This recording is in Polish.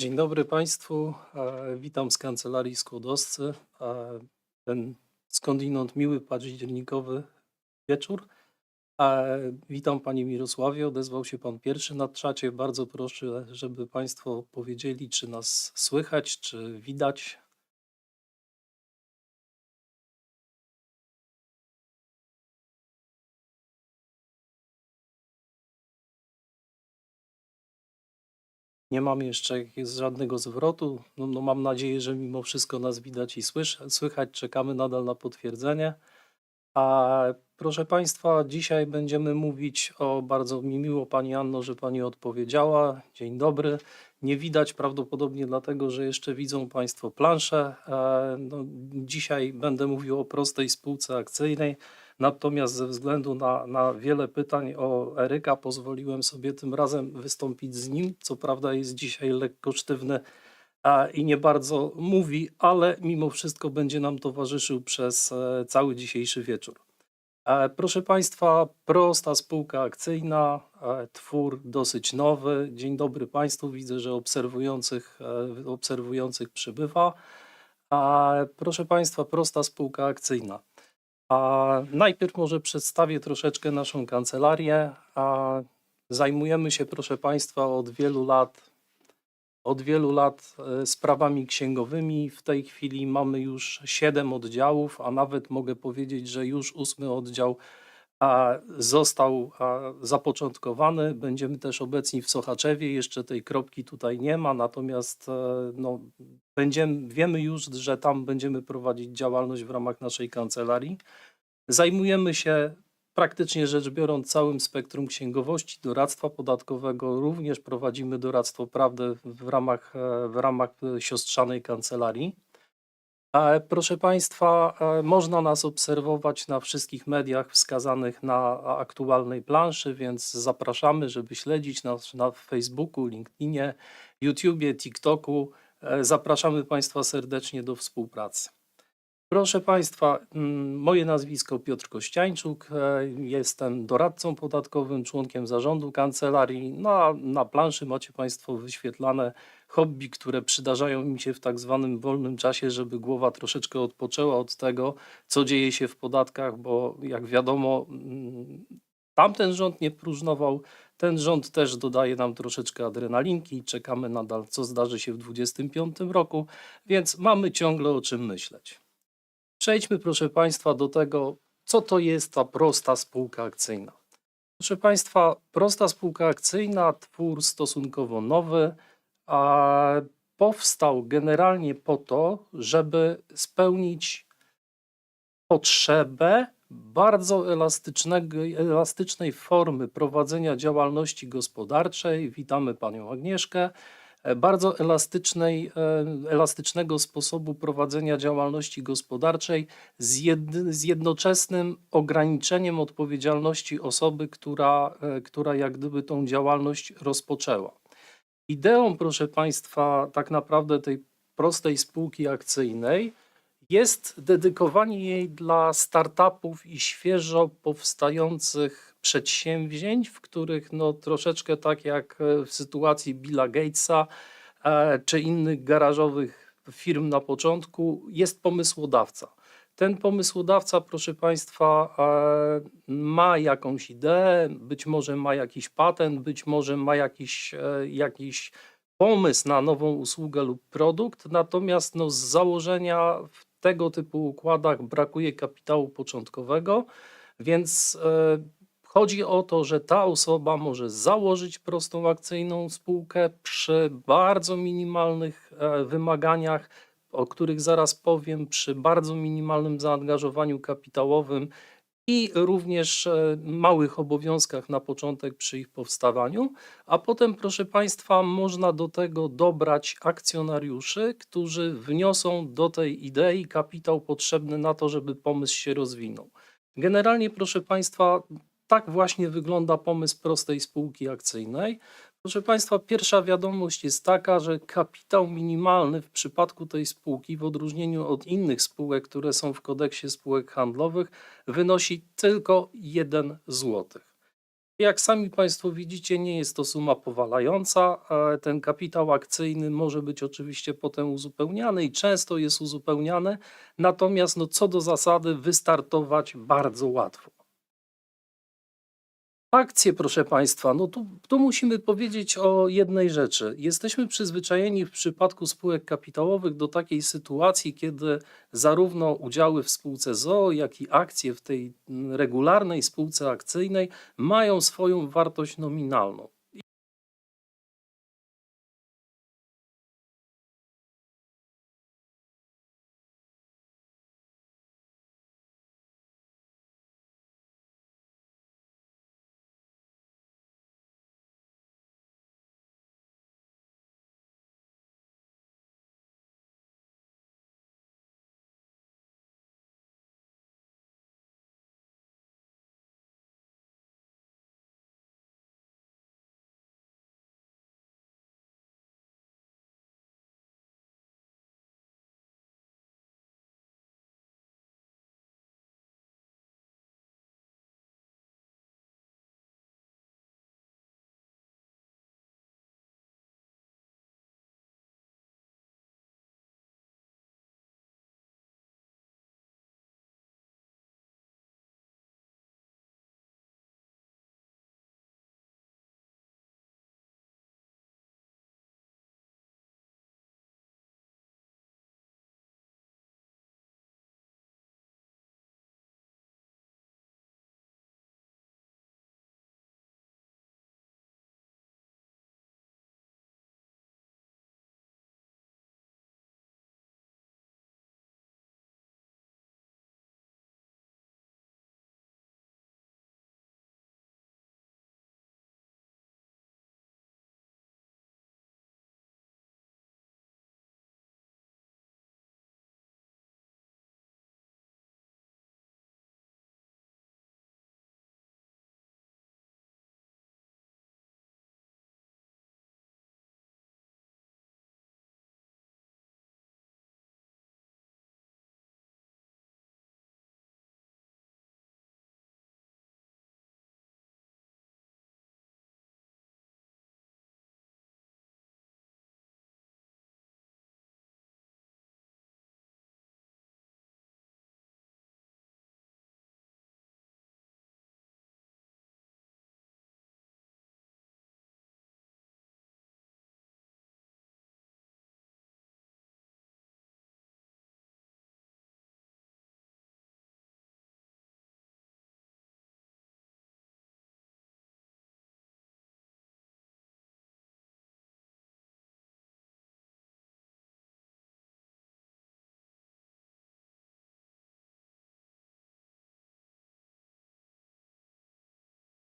Dzień dobry Państwu. E, Witam z kancelarii Skłodowscy. E, Ten skądinąd miły październikowy wieczór. E, Witam Panie Mirosławie. Odezwał się Pan pierwszy na czacie. Bardzo proszę, żeby Państwo powiedzieli, czy nas słychać, czy widać. Nie mam jeszcze żadnego zwrotu. No, no mam nadzieję, że mimo wszystko nas widać i słychać. Czekamy nadal na potwierdzenie. A proszę Państwa, dzisiaj będziemy mówić o bardzo mi miło Pani Anno, że Pani odpowiedziała. Dzień dobry. Nie widać prawdopodobnie dlatego, że jeszcze widzą Państwo planszę. E, No, dzisiaj będę mówił o prostej spółce akcyjnej. Natomiast ze względu na, na wiele pytań o Eryka pozwoliłem sobie tym razem wystąpić z nim. Co prawda jest dzisiaj lekko sztywny i nie bardzo mówi, ale mimo wszystko będzie nam towarzyszył przez e, cały dzisiejszy wieczór. E, Proszę Państwa, prosta spółka akcyjna, e, twór dosyć nowy. Dzień dobry Państwu, widzę, że obserwujących, obserwujących przybywa. Proszę Państwa, prosta spółka akcyjna. A najpierw może przedstawię troszeczkę naszą kancelarię. A zajmujemy się, proszę Państwa, od wielu lat, od wielu lat e, sprawami księgowymi. W tej chwili mamy już siedem oddziałów, a nawet mogę powiedzieć, że już ósmy oddział został zapoczątkowany. Będziemy też obecni w Sochaczewie. Jeszcze tej kropki tutaj nie ma, natomiast e, no, będziemy, wiemy już, że tam będziemy prowadzić działalność w ramach naszej kancelarii. Zajmujemy się praktycznie rzecz biorąc całym spektrum księgowości, doradztwa podatkowego. Również prowadzimy doradztwo prawne w ramach, e, w ramach e, siostrzanej kancelarii. Proszę Państwa, e, można nas obserwować na wszystkich mediach wskazanych na aktualnej planszy, więc zapraszamy, żeby śledzić nas na Facebooku, LinkedInie, YouTubie, TikToku. E, Zapraszamy Państwa serdecznie do współpracy. Proszę Państwa, moje nazwisko Piotr Kościańczuk. e, Jestem doradcą podatkowym, członkiem zarządu kancelarii. Na, na planszy macie Państwo wyświetlane hobby, które przydarzają mi się w tak zwanym wolnym czasie, żeby głowa troszeczkę odpoczęła od tego, co dzieje się w podatkach, bo jak wiadomo, mm, tamten rząd nie próżnował, ten rząd też dodaje nam troszeczkę adrenalinki. Czekamy nadal, co zdarzy się w 2025 roku, więc mamy ciągle o czym myśleć. Przejdźmy, proszę Państwa, do tego, co to jest ta prosta spółka akcyjna. Proszę Państwa, prosta spółka akcyjna, twór stosunkowo nowy, a powstał generalnie po to, żeby spełnić potrzebę bardzo elastycznej formy prowadzenia działalności gospodarczej. Witamy Panią Agnieszkę e, bardzo elastycznej, e, elastycznego sposobu prowadzenia działalności gospodarczej z, jed, z jednoczesnym ograniczeniem odpowiedzialności osoby, która, e, która jak gdyby tą działalność rozpoczęła. Ideą, proszę Państwa, tak naprawdę tej prostej spółki akcyjnej jest dedykowanie jej dla startupów i świeżo powstających przedsięwzięć, w których no, troszeczkę tak jak w sytuacji Billa Gatesa e, czy innych garażowych firm na początku, jest pomysłodawca. Ten pomysłodawca, proszę Państwa, e, ma jakąś ideę, być może ma jakiś patent, być może ma jakiś, e, jakiś pomysł na nową usługę lub produkt, natomiast no, z założenia w tego typu układach brakuje kapitału początkowego, więc e, chodzi o to, że ta osoba może założyć prostą akcyjną spółkę przy bardzo minimalnych wymaganiach, o których zaraz powiem, przy bardzo minimalnym zaangażowaniu kapitałowym i również e, małych obowiązkach na początek przy ich powstawaniu, a potem, proszę Państwa, można do tego dobrać akcjonariuszy, którzy wniosą do tej idei kapitał potrzebny na to, żeby pomysł się rozwinął. Generalnie, proszę Państwa, tak właśnie wygląda pomysł prostej spółki akcyjnej. Proszę Państwa, pierwsza wiadomość jest taka, że kapitał minimalny w przypadku tej spółki, w odróżnieniu od innych spółek, które są w kodeksie spółek handlowych, wynosi tylko 1 zł. Jak sami Państwo widzicie, nie jest to suma powalająca. Ten kapitał akcyjny może być oczywiście potem uzupełniany i często jest uzupełniany, natomiast no, co do zasady wystartować bardzo łatwo. Akcje, proszę Państwa, no tu, tu musimy powiedzieć o jednej rzeczy. Jesteśmy przyzwyczajeni w przypadku spółek kapitałowych do takiej sytuacji, kiedy zarówno udziały w spółce ZOO, jak i akcje w tej regularnej spółce akcyjnej mają swoją wartość nominalną.